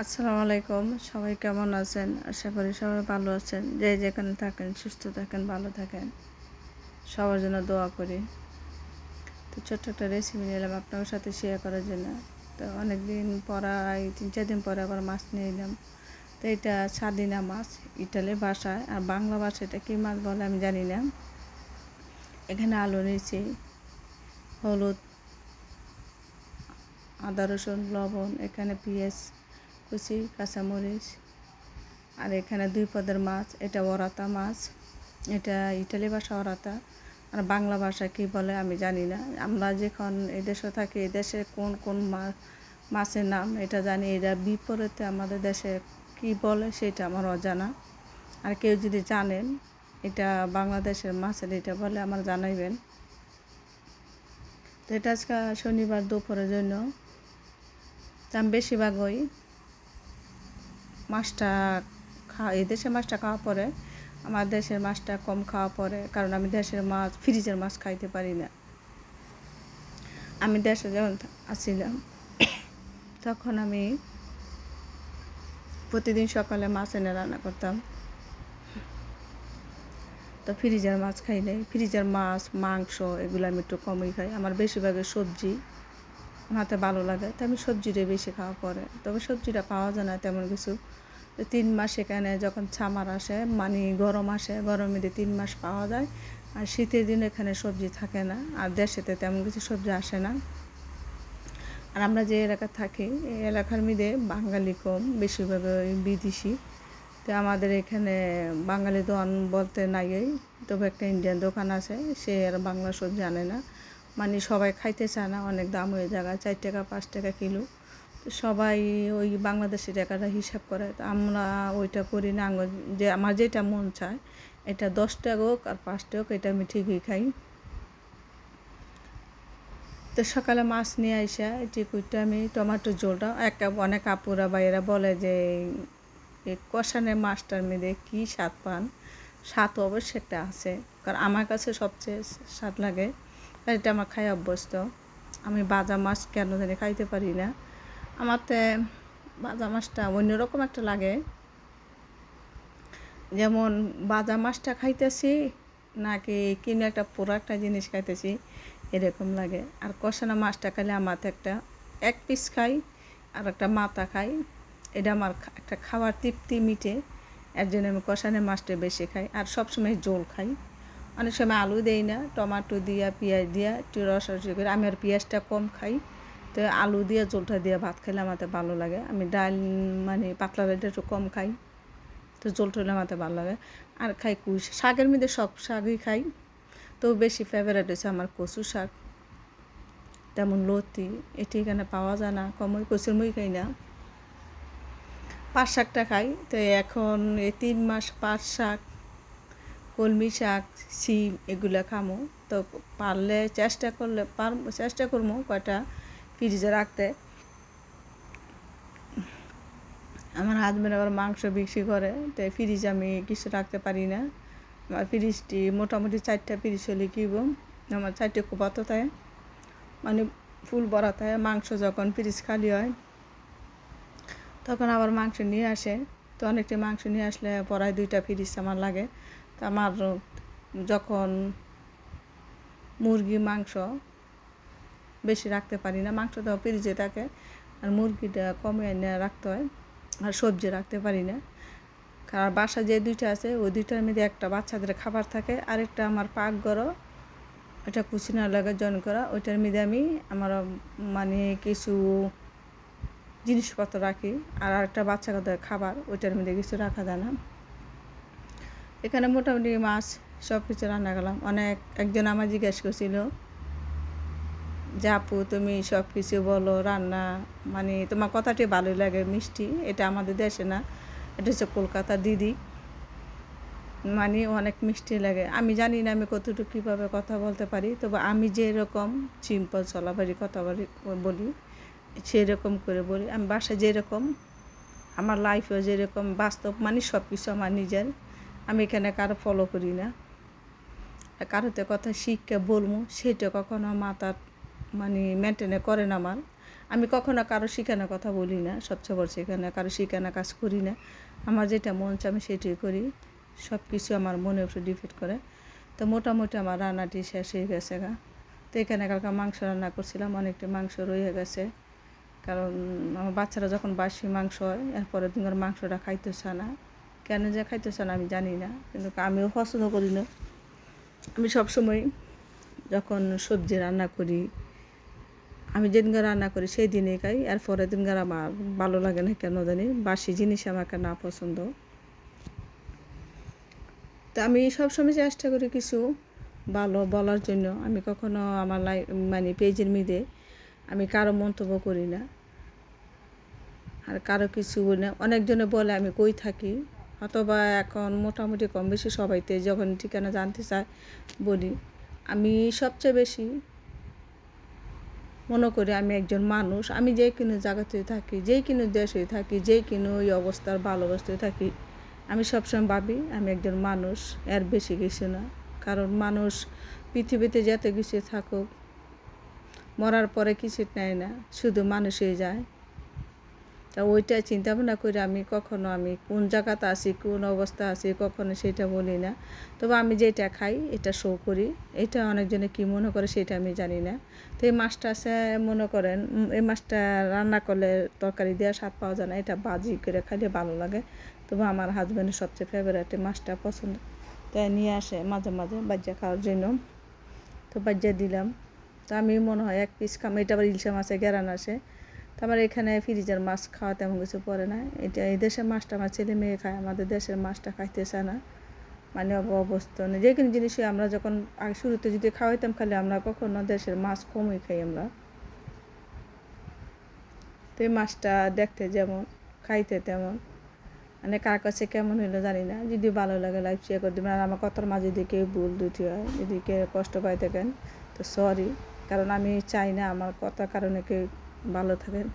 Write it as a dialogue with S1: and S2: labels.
S1: আসসালামু আলাইকুম। সবাই কেমন আছেন? আশা করি সবাই ভালো আছেন। যে যেখানে থাকেন, সুস্থ থাকেন, ভালো থাকেন, সবার জন্য দোয়া করি। তো ছোট্ট একটা রেসিপি নিলাম আপনার সাথে শেয়ার করার জন্য। তো অনেক দিন এই তিন চার দিন পরে আবার মাছ নিয়ে এলাম। তো এটা সাদিনা মাছ ইটালি ভাষায় আর বাংলা ভাষায় এটা কী মাছ বলে আমি জানি না। এখানে আলু নিয়েছি, হলুদ, আদা রসুন, লবণ, এখানে পেঁয়াজ কুচি, কাঁচামরিচ, আর এখানে দুই পদের মাছ, এটা ওরাতা মাছ, এটা ইটালি ভাষা ওরাতা, আর বাংলা ভাষা কী বলে আমি জানি না। আমরা যখন এদেশে থাকি এদেশে কোন কোন মাছের নাম এটা জানি এটা বিপরীতে আমাদের দেশে কি বলে সেটা আমার অজানা। আর কেউ যদি জানেন, এটা বাংলাদেশের মাছের এটা বলে আমার জানাইবেন। তো এটা আজকে শনিবার দুপুরের জন্য। আমি বেশিরভাগ ওই মাছটা খা দেশের মাছটা খাওয়া পরে, আমার দেশের মাছটা কম খাওয়া পরে, কারণ আমি দেশের মাছ, ফ্রিজের মাছ খাইতে পারি না। আমি দেশে যখন আসছিলাম তখন আমি প্রতিদিন সকালে মাছ এনে রান্না করতাম। তো ফ্রিজের মাছ খাই নাই। ফ্রিজের মাছ, মাংস, এগুলো আমি একটু কমই খাই। আমার বেশিরভাগই সবজি হাতে ভালো লাগে, তো আমি সবজিটা বেশি খাওয়া পরে। তবে সবজিটা পাওয়া যায় না তেমন কিছু। তিন মাস এখানে যখন ছামার আসে মানে গরম আসে গরমে দিয়ে তিন মাস পাওয়া যায়। আর শীতের দিন এখানে সবজি থাকে না, আর দেশেতে তেমন কিছু সবজি আসে না। আর আমরা যে এলাকা থাকি, এই এলাকার মধ্যে বাঙালি কম, বেশিরভাগ বিদেশি। তো আমাদের এখানে বাঙালি দোকান বলতে নাই, তবে একটা ইন্ডিয়ান দোকান আছে, সে আর বাংলা সবজি আনে না। মানে সবাই খাইতে চায় না, অনেক দাম হয়ে জায়গা চার টাকা, পাঁচ টাকা কিলো। তো সবাই ওই বাংলাদেশি টাকাটা হিসাব করে। তো আমরা ওইটা করি না যে আমার যেটা মন চায়, এটা দশ টাকা হোক আর পাঁচ টাকা হোক, এটা আমি ঠিকই খাই। তো সকালে মাছ নিয়ে আসা টিকুইটা আমি টমেটো ঝোলটা, এক অনেক আপুরা বাইরা বলে যে, এই কষানের মাছটার মেয়েদে কী স্বাদ পান। স্বাদ অবশ্যই একটা আছে। কারণ আমার কাছে সবচেয়ে স্বাদ লাগে এটা আমার খাই অভ্যস্ত। আমি বাজা মাছ কেন জানি খাইতে পারি না। আমারতে বাজা মাছটা অন্যরকম একটা লাগে। যেমন বাজা মাছটা খাইতেছি, নাকি কিনে একটা পুরো একটা জিনিস খাইতেছি, এরকম লাগে। আর কষানো মাছটা খাইলে আমার একটা, এক পিস খাই আর একটা মাথা খাই। এটা আমার একটা খাওয়ার তৃপ্তি মিটে। এর জন্য আমি কষানো মাছটা বেশি খাই আর সবসময় জোল খাই। অনেক সময় আলু দেই না, টমাটো দিয়া, পেঁয়াজ দিয়া, একটু রসারসি করে। আমি আর পেঁয়াজটা কম খাই। তো আলু দিয়ে, জলটা দিয়ে ভাত খেলে আমাদের ভালো লাগে। আমি ডাল মানে পাতলা ডালটা একটু কম খাই, তো জলটা হলে আমাদের ভালো লাগে। আর খাই কুই শাকের মধ্যে সব শাকই খাই। তো বেশি ফেভারেট হচ্ছে আমার কচু শাক। তেমন লতি এটি এখানে পাওয়া যায় না। কমই কচুর মুই খাই না। পাট শাকটা খাই। তো এখন এই তিন মাস পাট শাক কলমি শাক, শিম এগুলো খামো। তো পারলে চেষ্টা করলে, পার, চেষ্টা করব কয়টা ফ্রিজে রাখতে। আমার হাজব্যান্ড আবার মাংস বিক্রি করে, তো ফ্রিজ আমি কিছু রাখতে পারি না। আমার ফ্রিজটি মোটামুটি চারটা ফ্রিজ হলে কিব আমার চারটে কোপাতো থাকে। মানে ফুল ভরা থাকে, মাংস যখন ফ্রিজ খালি হয়, তখন আবার মাংস নিয়ে আসে। তো অনেকটা মাংস নিয়ে আসলে পরায় দুইটা ফ্রিজ আমার লাগে। আমার, যখন মুরগি মাংস বেশি রাখতে পারি না, মাংস তো ফ্রিজে থাকে, আর মুরগিটা কমে এনে রাখতে হয়, আর সবজি রাখতে পারি না। আর বাসা যে দুইটা আছে, ওই দুইটার মধ্যে একটা বাচ্চাদের খাবার থাকে, আরেকটা আমার পাক গড়ো ওটা কুচিনা লাগে জয়েন করা, ওইটার মধ্যে আমি আমার মানে কিছু জিনিসপত্র রাখি, আর আরেকটা বাচ্চা খাবার, ওইটার মধ্যে কিছু রাখা যায় না। এখানে মোটামুটি মাছ সব কিছু রান্না করলাম। অনেক একজন আমার জিজ্ঞেস করছিল, যে আপু তুমি সব কিছু বলো, রান্না মানে তোমার কথাটি ভালোই লাগে, মিষ্টি, এটা আমাদের দেশে না, এটা হচ্ছে কলকাতার দিদি। মানে অনেক মিষ্টি লাগে। আমি জানি না আমি কতটুকু কীভাবে কথা বলতে পারি, তবে আমি যেরকম সিম্পল চলাবাড়ি কথা বলি বলি, সেরকম করে বলি। আমি বাসায় যেরকম, আমার লাইফেও যেরকম বাস্তব মানে সব কিছু আমার নিজের। আমি এখানে কারও ফলো করি না। কারোতে কথা শিখকে বলব, সেটা কখনো মাথার মানে মেনটেনে করেন আমার। আমি কখনো কারও শিখানো কথা বলি না, সবচেয়ে বড় শিখানো কারও শিখানো কাজ করি না। আমার যেটা মন চায় আমি সেটাই করি সব কিছু আমার মনের উপরে ডিপেন্ড করে। তো মোটামুটি আমার রান্নাটি শেষ হয়ে গেছে গা। তো এখানে কালকে মাংস রান্না করছিলাম, অনেকটা মাংস রয়ে গেছে। কারণ আমার বাচ্চারা যখন বাসি মাংস হয় এরপরে দিন মাংসটা খাইতেছে না। কেন যে খাইতেছে না আমি জানি না, কিন্তু আমিও পছন্দ করি না। আমি সবসময় যখন সবজি রান্না করি, আমি যেদিনকার রান্না করি সেই দিনে খাই, আর পরের দিনকার আমার ভালো লাগে না, কেন জানি? বাসি জিনিস আমাকে না পছন্দ। তো আমি সবসময় চেষ্টা করি কিছু ভালো বলার জন্য। আমি কখনো আমার লাই মানে পেজের মিদে আমি কারও মন্তব্য করি না। আর কারও কিছু না অনেকজনে বলে আমি কই থাকি। অথবা এখন মোটামুটি কম বেশি সবাইতে যখন ঠিকানা জানতে চায়, বলি। আমি সবচেয়ে বেশি মনে করি আমি একজন মানুষ। আমি যে কোনো জায়গাতে থাকি যেই কোনো দেশে থাকি যেই কোনো ওই অবস্থার ভালো অবস্থায় থাকি, আমি সবসময় ভাবি আমি একজন মানুষ, এর বেশি কিছু না। কারণ মানুষ পৃথিবীতে যত কিছু থাকুক, মরার পরে কিছু নেয় না, শুধু মানুষই যায়। তা ওইটা চিন্তা ভাবনা করে আমি কখনো আমি কোন জায়গাতে আছি, কোন অবস্থা আছি কখনো সেটা বলি না। তবে আমি যেটা খাই, এটা শো করি। এটা অনেকজনে কী মনে করে সেটা আমি জানি না। তো এই মাছটা আছে, মনে করেন এই মাছটা রান্না করলে তরকারি দেওয়ার স্বাদ পাওয়া যায় না। এটা বাজি করে খাইলে ভালো লাগে। তবে আমার হাজব্যান্ডের সবচেয়ে ফেভারিট মাছটা পছন্দ। তাই নিয়ে আসে, মাঝে মাঝে বাজ্যা খাওয়ার জন্য। তো বাজ্যা দিলাম। তো আমি মনে হয় এক পিস খাম। এটা আবার ইলশা মাছে গেরান আসে। তারপর এখানে ফ্রিজের মাছ খাওয়া তেমন কিছু পড়ে না। এটা এই দেশের মাছটা আমার ছেলে মেয়ে খায়, আমাদের দেশের মাছটা খাইতেছে না। মানে অবস্থা যে কোনো জিনিসই আমরা যখন আগে শুরুতে যদি খাওয়াইতাম, খালি আমরা কখনো দেশের মাছ কমই খাই আমরা। তো এই মাছটা দেখতে যেমন, খাইতে তেমন। মানে কার কাছে কেমন হইল জানি না। যদি ভালো লাগে লাইভ শেয়ার করে দেবেন। আর আমার কথার মাঝে যদি কেউ ভুল দুটি হয়, যদি কেউ কষ্ট পাই থাকেন, তো সরি কারণ আমি চাই না আমার কথার কারণে কেউ ভালো থাকেন।